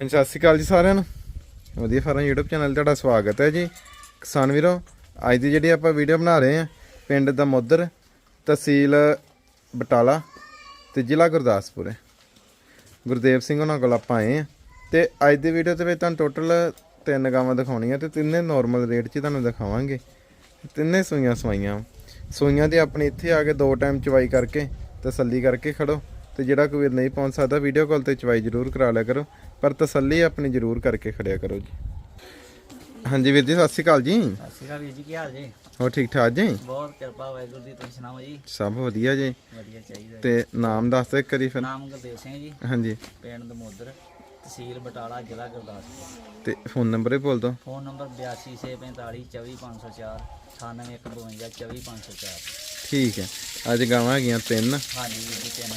ਹਾਂਜੀ, ਸਤਿ ਸ਼੍ਰੀ ਅਕਾਲ ਜੀ ਸਾਰਿਆਂ ਨੂੰ। ਵਧੀਆ ਫਾਰਮ YouTube ਚੈਨਲ ਤੁਹਾਡਾ ਸਵਾਗਤ ਹੈ ਜੀ। ਕਿਸਾਨ ਵੀਰੋ ਅੱਜ ਦੀ ਜਿਹੜੀ ਆਪਾਂ ਵੀਡੀਓ ਬਣਾ ਰਹੇ ਹਾਂ ਪਿੰਡ ਦਮੋਦਰ ਤਹਿਸੀਲ ਬਟਾਲਾ ਤੇ ਜ਼ਿਲ੍ਹਾ ਗੁਰਦਾਸਪੁਰ ਹੈ। ਗੁਰਦੇਵ ਸਿੰਘ ਉਹਨਾਂ ਕੋਲ ਆਪਾਂ ਆਏ ਹਾਂ ਤੇ ਅੱਜ ਦੀ ਵੀਡੀਓ ਦੇ ਵਿੱਚ ਤੁਹਾਨੂੰ ਟੋਟਲ ਤਿੰਨ ਗਾਵਾਂ ਦਿਖਾਉਣੀਆਂ ਤੇ ਤਿੰਨੇ ਨਾਰਮਲ ਰੇਟ 'ਚ ਤੁਹਾਨੂੰ ਦਿਖਾਵਾਂਗੇ। ਤਿੰਨੇ ਸੂਈਆਂ ਸਵਾਈਆਂ। ਸੂਈਆਂ ਦੀ ਆਪਣੀ ਇੱਥੇ ਆ ਕੇ ਦੋ ਟਾਈਮ ਚਵਾਈ ਕਰਕੇ ਤਸੱਲੀ ਕਰਕੇ ਖੜੋ। ਤੇ ਜਿਹੜਾ ਕੋਈ ਵੀਰ ਨਹੀਂ ਪਹੁੰਚ ਸਕਦਾ ਵੀਡੀਓ ਕਾਲ ਤੇ ਚਵਾਈ ਜ਼ਰੂਰ ਕਰਾ ਲਿਆ ਕਰੋ। ਪਰ ਤਸੱਲੀ ਆਪਣੀ ਜ਼ਰੂਰ ਕਰਕੇ ਖੜਿਆ ਕਰੋ ਜੀ। ਹਾਂਜੀ ਵੀਰ ਜੀ ਸਤਿ ਸ਼੍ਰੀ ਅਕਾਲ ਜੀ। ਸਤਿ ਸ਼੍ਰੀ ਅਕਾਲ ਵੀਰ ਜੀ ਕੀ ਹਾਲ ਜੀ? ਹੋਰ ਠੀਕ ਠਾਕ ਜੀ? ਬਹੁਤ ਕਿਰਪਾ ਵਾਹਿਗੁਰੂ ਦੀ ਤੁਸੀਂ ਸੁਣਾਓ ਜੀ? ਸਭ ਵਧੀਆ ਜੀ। ਵਧੀਆ ਚਾਹੀਦਾ ਤੇ ਨਾਮ ਦੱਸ ਦਿਓ ਇੱਕ ਵਾਰੀ ਫਿਰ। ਨਾਮ ਗੁਰਦੇਵ ਸਿੰਘ ਜੀ। ਹਾਂਜੀ। ਪਿੰਡ ਦਮੋਦਰ ਤਹਿਸੀਲ ਬਟਾਲਾ ਜ਼ਿਲ੍ਹਾ ਗੁਰਦਾਸਪੁਰ। ਤੇ ਫੋਨ ਨੰਬਰ ਹੀ ਬੋਲ ਦਿਓ। ਫੋਨ ਨੰਬਰ 8245 24504 9852 24504 ਠੀਕ ਹੈ। ਅੱਜ ਗਾਵਾਂ ਹੈਗੀਆਂ ਤਿੰਨ। ਹਾਂਜੀ ਵੀਰ ਜੀ ਤਿੰਨ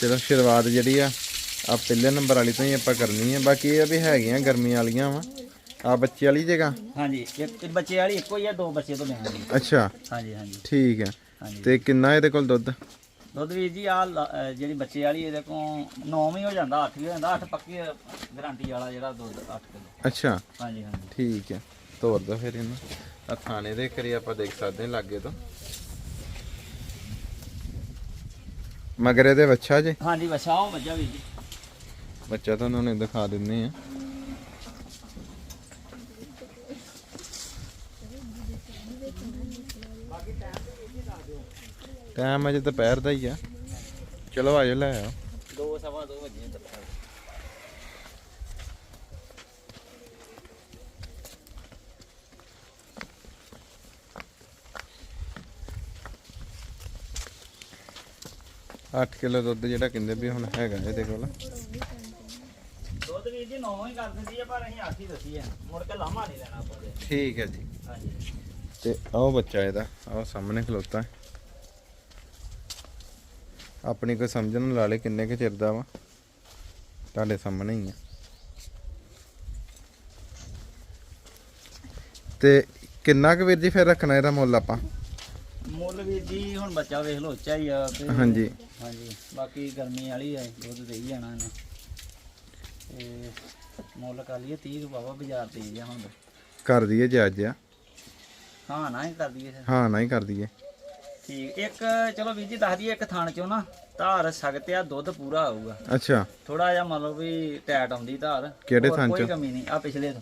ਚਲੋ ਸ਼ੁਰੂਆਤ ਜਿਹੜੀ ਆ ਆ ਪਹਿਲੇ ਨੰਬਰ ਵਾਲੀ ਤੋਂ ਹੀ ਆਪਾਂ ਕਰਨੀ ਹੈ ਬਾਕੀ ਇਹ ਆ ਵੀ ਹੈਗੀਆਂ ਗਰਮੀ ਵਾਲੀਆਂ ਵਾ। ਆ ਬੱਚੇ ਵਾਲੀ ਜਗ੍ਹਾ? ਹਾਂਜੀ ਇੱਕ ਇੱਕ ਬੱਚੇ ਵਾਲੀ ਇੱਕੋ ਹੀ ਆ ਦੋ ਬੱਚੇ ਤੋਂ ਲੈਣਾ ਜੀ ਅੱਛਾ। ਹਾਂਜੀ ਹਾਂਜੀ। ਠੀਕ ਹੈ। ਹਾਂਜੀ। ਤੇ ਕਿੰਨਾ ਇਹਦੇ ਕੋਲ ਦੁੱਧ? ਦੁੱਧ ਵੀਰ ਜੀ ਆ ਜਿਹੜੀ ਬੱਚੇ ਵਾਲੀ ਇਹਦੇ ਕੋਲ 9 ਵੀ ਹੋ ਜਾਂਦਾ 8 ਵੀ ਹੋ ਜਾਂਦਾ 8 ਪੱਕੀ ਗਾਰੰਟੀ ਵਾਲਾ ਜਿਹੜਾ ਦੁੱਧ 8 ਕਿਲੋ। ਅੱਛਾ। ਹਾਂਜੀ ਹਾਂਜੀ। ਠੀਕ ਹੈ। ਤੋਰ ਦੋ ਫਿਰ ਇਹਨੂੰ। ਆ ਥਾਣੇ ਦੇ ਕਰੀ ਆਪਾਂ ਦੇਖ ਸਕਦੇ ਹਾਂ ਲਾਗੇ ਤੋਂ। ਮਗਰ ਦੇ ਵੱਛਾ ਜੇ? ਹਾਂਜੀ ਵਛਾ ਉਹ ਮੱਝਾਂ ਵੀ ਜੀ। ਬੱਚਾ ਤਾਂ ਉਹਨਾਂ ਦਿਖਾ ਦਿੰਨੇ ਆ। ਟਾਈਮ ਅਜੇ ਦੁਪਹਿਰ ਦਾ ਹੀ ਆ। ਚਲੋ ਆਜੋ ਲੈ ਆਓ। ਦੋ ਸਵਾ ਵਜੇ ਤੱਕ 8 ਕਿਲੋ ਦੁੱਧ ਜਿਹੜਾ ਕਹਿੰਦੇ ਵੀ ਹੁਣ ਹੈਗਾ ਇਹਦੇ ਕੋਲ। ਠੀਕ ਹੈ ਜੀ। ਤੇ ਆਹ ਬੱਚਾ ਇਹਦਾ ਆਹ ਸਾਹਮਣੇ ਖਲੋਤਾ ਆਪਣੀ ਕੋਈ ਸਮਝਣ ਲਾ ਲੈ ਕਿੰਨੇ ਕੁ ਚਿਰ ਦਾ ਵਾ। ਤੁਹਾਡੇ ਸਾਹਮਣੇ ਹੀ ਆ। ਤੇ ਕਿੰਨਾ ਕੁ ਵੀਰ ਜੀ ਫਿਰ ਰੱਖਣਾ ਇਹਦਾ ਮੁੱਲ ਆਪਾਂ? ਮੁੱਲ ਵੀਰ ਜੀ ਹੁਣ ਬੱਚਾ ਵੇਖ ਲੋ ਉੱਚਾ ਹੀ ਆ ਤੇ ਹਾਂਜੀ। ਹਾਂਜੀ ਬਾਕੀ ਗਰਮੀ ਵਾਲੀ ਆ ਦੁੱਧ ਦੇ ਹੀ ਜਾਣਾ ਇਹਨੇ। ਤੇ ਮੁੱਲ ਕਰ ਲਈਏ 30 ਬਾਬਾ ਬਾਜ਼ਾਰ ਤੇ ਆ ਹੁਣ। ਕਰ ਦਈਏ ਜੱਜ ਆ। ਹਾਂ ਨਾ ਹੀ ਕਰ ਦਈਏ। ਫਿਰ। ਹਾਂ ਨਾ ਹੀ ਕਰ ਦਈਏ। ਠੀਕ ਇੱਕ ਚਲੋ ਵੀਰ ਜੀ ਦੱਸ ਦਈਏ ਇੱਕ ਥਾਣ ਚੋਂ ਨਾ ਧਾਰ ਸਖਤ ਆ ਦੁੱਧ ਪੂਰਾ ਆਊਗਾ। ਅੱਛਾ। ਥੋੜਾ ਜਿਹਾ ਮੰਨ ਲਓ ਵੀ ਟੈਟ ਆਉਂਦੀ ਧਾਰ। ਕਿਹੜੇ ਹੋਰ ਥਾਂ ਕੋਈ ਚੋਂ? ਕਮੀ ਨਹੀਂ ਆ ਪਿਛਲੇ ਤੋਂ।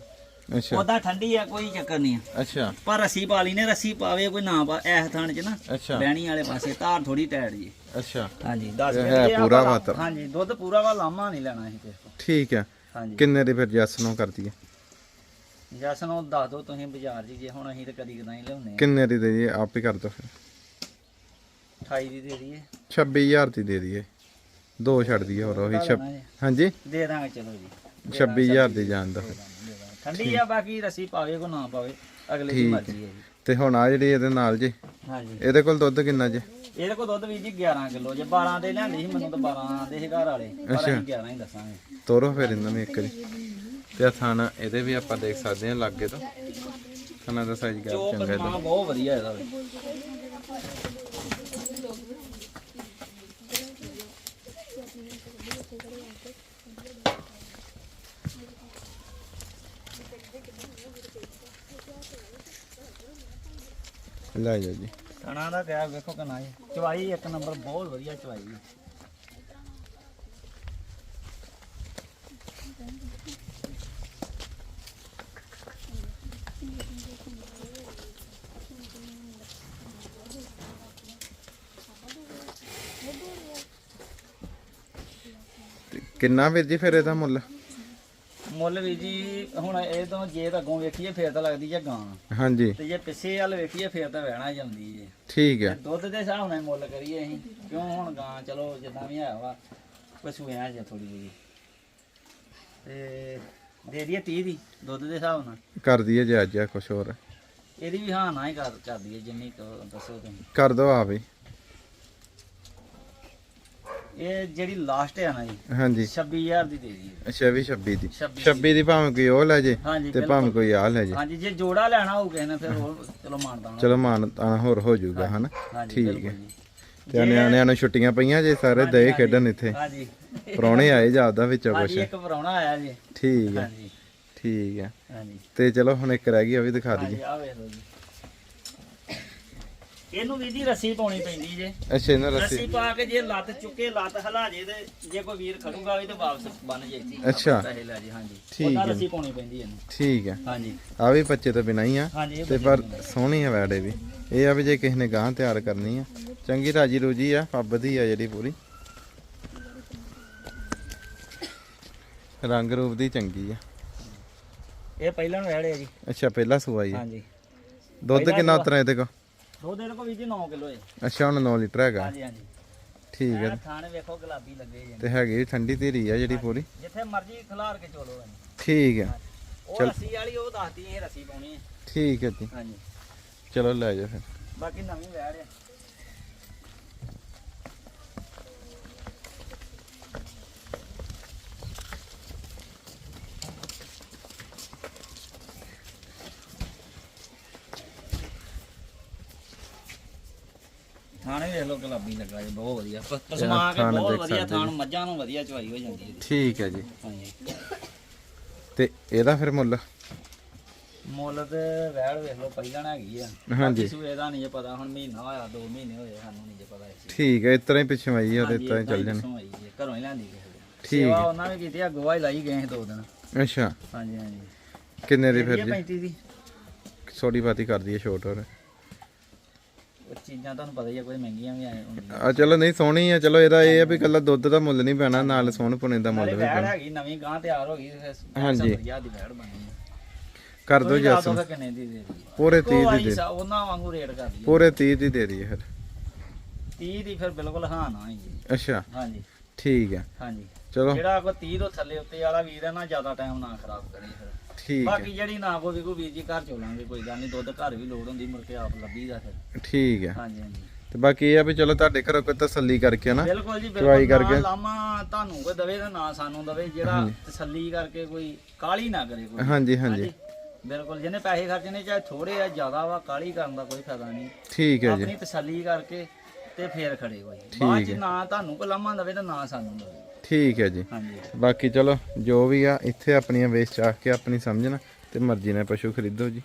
ਅੱਛਾ। ਉਹਦਾ ਠੰਡੀ ਆ ਕੋਈ ਚੱਕਰ ਨਹੀਂ ਆ। ਅੱਛਾ। ਪਰ ਰੱਸੀ ਪਾ ਲਈ ਨੇ ਰੱਸੀ ਪਾਵੇ ਕੋਈ ਨਾ ਪਾ ਐਸ ਥਾਣ ਚ ਨਾ ਅੱਛਾ। ਬਹਿਣੀ ਵਾਲੇ ਪਾਸੇ ਧਾਰ ਥੋੜੀ ਟੈਟ ਜੀ। ਅੱਛਾ। ਹਾਂਜੀ 10 ਇਹ ਹੈ ਪੂਰਾ ਮਾਤਰ। ਹਾਂਜੀ ਦੁੱਧ ਪੂਰਾ ਵਾ ਲਾਮਾ ਨਹੀਂ ਲੈਣਾ ਇਹ ਤੋਂ ਠੀਕ ਹੈ ਹਾਂਜੀ। ਕਿੰਨੇ ਦੀ ਫਿਰ ਜੱਸ ਨੂੰ ਕਰ ਦਈਏ ਜਸ ਨੂੰ ਦੱਸ ਦਿਓ ਤੁਸੀਂ ਬਾਜ਼ਾਰ ਜੀ ਜੇ ਹੁਣ ਅਸੀਂ ਤਾਂ ਕਦੀ ਕਦਾਈ ਲਿਆਉਂਦੇ ਆ। ਕਿੰਨੇ ਦੀ ਦੇ ਦਈਏ? ਆਪ ਹੀ ਕਰ ਦੋ ਫਿਰ। 28 ਦੀ ਦੇ ਦਈਏ। 26000 ਦੀ ਦੇ ਦਈਏ। ਦੋ ਛੱਡ ਦਈਏ ਹੋਰ ਉਹੀ ਛੱਬ ਜੀ। ਹਾਂਜੀ। ਦੇ ਦਾਂਗੇ ਚਲੋ ਜੀ। 26000 ਦੀ ਜਾਣ ਦੋ ਦਾਂਗੇ। ਠੰਡੀ ਆ ਬਾਕੀ ਰੱਸੀ ਪਾਵੇ ਕੋ ਨਾ ਪਾਵੇ ਅਗਲੇ ਦੀ ਮਰਜ਼ੀ ਹੈ ਜੀ। ਤੇ ਹੁਣ ਆ ਜਿਹੜੀ ਇਹਦੇ ਨਾਲ ਜੀ ਹਾਂਜੀ। ਇਹਦੇ ਕੋਲ ਦੁੱਧ ਕਿੰਨਾ ਜੀ? ਇਹਦੇ ਕੋਲ ਦੁੱਧ ਵੀ ਜੀ 11 ਕਿਲੋ ਜੇ 12 ਦੇ ਲਿਆਂਦੀ ਸੀ ਮੈਨੂੰ ਤਾਂ 12 ਦੇ ਸੀ ਘਰ ਵਾਲੇ ਪਰ। ਅਸੀਂ 11 ਹੀ ਦੱਸਾਂਗੇ। ਤੋਰੋ ਫਿਰ ਇਹਨਾਂ ਨੂੰ ਇੱਕ ਵਾਰੀ। ਤੇ ਆਹ ਥਾਣਾ ਇਹਦੇ ਵੀ ਆਪਾਂ ਦੇਖ ਸਕਦੇ ਹਾਂ ਲਾਗੇ ਤੋਂ। ਥਾਣਾ ਦਾ ਸਾਈਜ਼ ਗਾ ਚੰਗਾ ਸਮਾਂ ਬਹੁਤ ਵਧੀਆ ਇਹਦਾ। ਵੀ। ਲੈ ਜਾ ਜੀ। ਥਣਾ ਦਾ ਕਿਆ ਵੇਖੋ ਕਿੰਨਾ ਜੀ ਚਵਾਈ ਇੱਕ ਨੰਬਰ ਬਹੁਤ ਵਧੀਆ ਚਵਾਈ ਹੈ ਕਿੰਨਾ ਵੀਰ ਜੀ ਫਿਰ ਇਹਦਾ ਮੁੱਲ? ਮੁੱਲ ਵੀ ਜੀ ਹੁਣ ਇਹ ਤੋਂ ਜੇ ਤਾਂ ਅੱਗੋਂ ਵੇਖੀਏ ਫੇਰ ਤਾਂ ਲੱਗਦੀ ਹੈ ਗਾਂ। ਹਾਂਜੀ। ਤੇ ਜੇ ਪਿੱਛੇ ਵੱਲ ਵੇਖੀਏ ਫੇਰ ਤਾਂ ਵਹਿਣਾ ਜਾਂਦੀ ਹੈ ਠੀਕ ਹੈ। ਦੁੱਧ ਦੇ ਹਿਸਾਬ ਨਾਲ ਮੁੱਲ ਕਰੀਏ ਅਸੀਂ। ਕਿਉਂ ਹੁਣ ਗਾਂ ਚਲੋ ਜਿੱਦਾਂ ਵੀ ਹੈ ਵਾ ਪਸ਼ੂ ਐ ਜਾਂ ਥੋੜੀ ਜਿਹੀ। ਤੇ ਦੇ ਦਈਏ 30 ਦੀ ਦੁੱਧ ਦੇ ਹਿਸਾਬ ਨਾਲ। ਕਰ ਦਈਏ ਜੇ ਅੱਜ ਆ ਕੁਛ ਹੋਰ। ਇਹਦੀ ਵੀ ਹਾਂ ਨਾ ਹੀ ਕਰ ਕਰਦੀ ਹੈ ਜਿੰਨੀ ਕੁ ਦੱਸੋ ਤੁਸੀਂ। ਕਰ ਦੋ ਆ ਵੀ ਇਹ ਜਿਹੜੀ ਲਾਸਟ ਹੈ ਨਾ ਜੀ ਹਾਂਜੀ। 26000 ਦੀ ਦੇ ਦਈਏ। ਅੱਛਾ ਵੀ 26 ਦੀ। 26 26 ਦੀ ਭਾਵੇਂ ਕੋਈ ਉਹ ਲੈ ਜੇ ਹਾਂਜੀ ਤੇ ਬਿਲਕੁਲ। ਭਾਵੇਂ ਕੋਈ ਆ ਲੈ ਜੇ। ਹਾਂਜੀ ਜੇ ਜੋੜਾ ਲੈਣਾ ਹੋਊ ਕਿਸੇ ਨੇ ਫਿਰ ਹੋਰ ਚਲੋ ਮਾਨਦਾਨ ਚਲੋ ਮਾਨ ਤਾਂ ਹੋਰ ਹੋ ਜਾਊਗਾ ਹਨਾ? ਹਾਂਜੀ ਠੀਕ ਬਿਲਕੁਲ ਹੈ। ਜੀ। ਤੇ ਨਿਆਣਿਆਂ ਨੂੰ ਛੁੱਟੀਆਂ ਪਈਆਂ ਜੇ ਸਾਰੇ ਦਏ ਖੇਡਣ ਇੱਥੇ। ਹਾਂਜੀ। ਆਏ ਜਾਪਦਾ ਵਿੱਚੋਂ ਹਾਂਜੀ ਕੁਛ। ਇੱਕ ਪਰੌਣਾ ਆਇਆ ਜੀ। ਠੀਕ ਹੈ ਹਾਂਜੀ। ਠੀਕ ਹੈ। ਹਾਂਜੀ। ਤੇ ਚਲੋ ਹੁਣ ਇੱਕ ਰਹਿ ਗਈ ਉਹ ਵੀ ਦਿਖਾ ਦਈਏ। ਹਾਂਜੀ ਆ ਵੇਖ ਲਓ ਜੀ। ਇਹਨੂੰ ਵੀ ਜੀ ਰੱਸੀ ਪਾਉਣੀ ਪੈਂਦੀ ਜੇ। ਅੱਛਾ ਇਹਨਾਂ ਰੱਸੀ। ਰੱਸੀ ਪਾ ਕੇ ਜੇ ਲੱਤ ਚੁੱਕੇ ਲੱਤ ਹਲਾ ਜੇ ਤੇ ਜੇ ਕੋਈ ਵੀਰ ਖੜੂਗਾ ਵੀ ਤੇ ਵਾਪਸ ਬੰਨ ਜੇ। ਇੱਥੇ ਅੱਛਾ। ਪੈਸੇ ਲੈ ਜੀ ਹਾਂਜੀ। ਠੀਕ ਉਹਦਾ ਹੈ। ਰੱਸੀ ਪਾਉਣੀ ਪੈਂਦੀ ਇਹਨੂੰ। ਠੀਕ ਹੈ। ਹਾਂਜੀ। ਆ ਵੀ ਬੱਚੇ ਤੋਂ ਬਿਨਾਂ ਹੀ ਆ ਹਾਂਜੀ ਇਹ ਤੇ ਪਰ ਸੋਹਣੀ ਆ ਵੈੜੇ ਵੀ। ਇਹ ਆ ਵੀ ਜੇ ਕਿਸੇ ਨੇ ਗਾਂ ਤਿਆਰ ਕਰਨੀ ਆ। ਚੰਗੀ ਰਾਜੀ ਰੂਜੀ ਆ ਪੱਬ ਦੀ ਆ ਜਿਹੜੀ ਪੂਰੀ। ਰੰਗ ਰੂਪ ਦੀ ਚੰਗੀ ਆ। ਇਹ ਪਹਿਲਾਂ ਨੂੰ ਵਹਿੜੇ ਆ ਜੀ। ਅੱਛਾ ਪਹਿਲਾ ਸੂਆ ਹੀ ਆ। ਹਾਂਜੀ। ਦੁੱਧ ਪਹਿਲਾ ਕਿੰਨਾ ਸੂਆ। ਉਤਰਾ ਇਹਦੇ ਕੋ ਦੋ ਦਿਨ ਕੋ ਵੀ ਜੀ 9 ਕਿਲੋ ਹੈ ਅੱਛਾ ਹੁਣ 9 ਲੀਟਰ ਹੈਗਾ। ਹਾਂਜੀ ਹਾਂਜੀ। ਠੀਕ ਹੈ। ਇਹ ਥਾਣੇ ਵੇਖੋ ਗੁਲਾਬੀ ਲੱਗੇ ਜੀ। ਤੇ ਹੈਗੀ ਵੀ ਠੰਡੀ ਧੀਰੀ ਆ ਜਿਹੜੀ ਪੂਰੀ। ਜਿੱਥੇ ਮਰਜ਼ੀ ਖਿਲਾਰ ਕੇ ਚੋਲੋ ਇਹਨੂੰ। ਠੀਕ ਹੈ। ਉਹ ਰੱਸੀ ਵਾਲੀ ਉਹ ਦੱਸਦੀ ਇਹ ਰੱਸੀ ਪਾਉਣੀ ਹੈ। ਠੀਕ ਹੈ ਜੀ। ਹਾਂਜੀ। ਚਲੋ ਲੈ ਜਾ ਫਿਰ। ਬਾਕੀ ਨਵੀਂ ਵਹਿੜ ਆ ਥਾਣੇ ਵੇਖ ਲੋ ਗੁਲਾਬੀ ਲੱਗਾ ਜੀ ਬਹੁਤ ਵਧੀਆ। ਪ- ਪਸਮਾ ਕੇ ਥਾਣ ਬਹੁਤ ਦੇਖ ਵਧੀਆ ਸਕਦੇ ਥਾਣ ਮੱਝਾਂ ਨੂੰ ਵਧੀਆ ਚਵਾਈ ਹੋ ਜਾਂਦੀ ਹੈ। ਠੀਕ ਹੈ ਜੀ। ਹਾਂਜੀ। ਤੇ ਇਹਦਾ ਫਿਰ ਮੁੱਲ? ਮੁੱਲ ਤੇ ਵਹਿੜ ਵੇਖ ਲੋ ਪਹਿਲਾਂ ਹੈਗੀ ਆ। ਹਾਂਜੀ। ਸੂਏ ਦਾ ਨਹੀਂ ਜੇ ਪਤਾ ਹੁਣ ਮਹੀਨਾ ਹੋਇਆ 2 ਮਹੀਨੇ ਹੋਏ ਸਾਨੂੰ ਨਹੀਂ ਜੇ ਪਤਾ ਇਸ ਚੀਜ਼ ਠੀਕ ਹੈ ਇਸ ਤਰ੍ਹਾਂ ਹੀ ਪਿੱਛੇ ਆਈ ਆ ਤੇ ਇਸ ਤਰ੍ਹਾਂ ਹੀ ਚੱਲ ਜਾਣਾ। ਘਰੋਂ ਹੀ ਲਿਆਂਦੀ ਕਿਸੇ ਦੇ ਠੀਕ ਸੇਵਾ ਹੈ। ਉਹਨਾਂ ਵੀ ਕੀਤੀ ਆ ਗੋਹਾ ਹੀ ਲਾਈ ਗਏ ਸੀ ਦੋ ਦਿਨ। ਅੱਛਾ। ਹਾਂਜੀ ਹਾਂਜੀ। ਕਿੰਨੇ ਦੀ ਫਿਰ ਜੀ? 35 ਦੀ। ਛੋਟੀ ਬਾਤੀ ਕਰ ਦਈਏ ਛੋਟ ਹੋਰ। ਚੀਜ਼ਾਂ ਤੁਹਾਨੂੰ ਪਤਾ ਹੀ ਆ ਕੋਈ ਮਹਿੰਗੀਆਂ ਵੀ ਆਏ ਹੁੰਦੀਆਂ। ਆ ਚਲੋ ਨਹੀਂ ਸੋਹਣੀ ਆ ਚਲੋ ਇਹਦਾ ਇਹ ਆ ਵੀ ਕੱਲਾ ਦੁੱਧ ਦਾ ਮੁੱਲ ਨਹੀਂ ਪੈਣਾ ਨਾਲ ਸੋਹਣ ਪੁਣੇ ਦਾ ਮੁੱਲ ਨਾਲੇ ਵੀ ਵੈੜ ਪੈਣਾ। ਹੈਗੀ ਨਵੀਂ ਗਾਂ ਤਿਆਰ ਹੋ ਗਈ ਹਾਂਜੀ। 70000 ਦੀ ਵੈੜ ਬਣੀ ਹੈ ਕਰ ਦੋ ਤੁਸੀਂ ਦੱਸ ਦਿਓ ਕਿੰਨੇ ਦੀ ਦੇ ਦਈਏ। ਪੂਰੇ 30 ਉਹ ਦੀ ਸਾ- ਉਹਨਾਂ ਵਾਂਗੂ ਰੇਟ ਕਰ ਦਈਏ ਪੂਰੇ 30 ਦੀ ਦੇ ਦਈਏ ਫਿਰ। 30 ਦੀ ਫਿਰ ਬਿਲਕੁਲ ਹਾਂ ਨਾ ਜੀ ਅੱਛਾ। ਹਾਂਜੀ। ਠੀਕ ਹੈ ਹਾਂਜੀ। ਚਲੋ। ਜਿਹੜਾ ਕੋਈ 30 ਤੋਂ ਥੱਲੇ ਉੱਤੇ ਵਾਲਾ ਵੀਰ ਹੈ ਨਾ ਜ਼ਿਆਦਾ ਟਾਈਮ ਨਾ ਖਰਾਬ ਕਰੇ ਫਿਰ। ਠੀਕ ਹੈ। ਬਾਕੀ ਜਿਹੜੀ ਨਾ ਕੋਈ ਵੀ ਕੋਈ ਵੀਰ ਜੀ ਘਰ ਚੋਲਾਂਗੇ ਕੋਈ ਗੱਲ ਨਹੀਂ ਦੁੱਧ ਘਰ ਵੀ ਲੋੜ ਹੁੰਦੀ ਮੁੜ ਕੇ ਆਪ ਲੱਭੀਦਾ ਫਿਰ। ਠੀਕ ਹੈ। ਹਾਂਜੀ ਹਾਂਜੀ। ਤੇ ਬਾਕੀ ਇਹ ਆ ਵੀ ਚਲੋ ਤੁਹਾਡੇ ਘਰੋਂ ਕੋਈ ਤਸੱਲੀ ਕਰਕੇ ਨਾ ਬਿਲਕੁਲ ਜੀ ਬਿਲਕੁਲ। ਕਰਕੇ। ਨਾ ਲਾਮਾ ਤੁਹਾਨੂੰ ਕੋਈ ਦਵੇ ਤੇ ਨਾ ਸਾਨੂੰ ਦਵੇ ਜਿਹੜਾ ਤਸੱਲੀ ਕਰਕੇ ਕੋਈ ਕਾਲੀ ਨਾ ਕਰੇ ਕੋਈ। ਹਾਂਜੀ ਹਾਂਜੀ। ਬਿਲਕੁਲ ਜਿਹਨੇ ਪੈਸੇ ਖਰਚਣੇ ਚਾਹੇ ਥੋੜੇ ਆ ਜ਼ਿਆਦਾ ਵਾ ਕਾਲੀ ਕਰਨ ਦਾ ਕੋਈ ਫਾਇਦਾ ਨਹੀਂ। ਠੀਕ ਹੈ ਜੀ। ਆਪਣੀ ਤਸੱਲੀ ਕਰਕੇ ਤੇ ਫੇਰ ਖੜੇ ਕੋਈ ਬਾਅਦ ਚ ਨਾ ਤੁਹਾਨੂੰ ਕੋਈ ਲਾਮਾ ਦਵੇ ਤੇ ਨਾ ਸਾਨੂੰ ਦਵੇ। ਠੀਕ ਹੈ ਜੀ। ਹਾਂਜੀ। ਬਾਕੀ ਚਲੋ ਜੋ ਵੀ ਆ ਇੱਥੇ ਆਪਣੀਆਂ ਵੇਚ ਚਾਹ ਕੇ ਆਪਣੀ ਸਮਝਣਾ ਤੇ ਮਰਜ਼ੀ ਨਾਲ ਪਸ਼ੂ ਖਰੀਦੋ ਜੀ।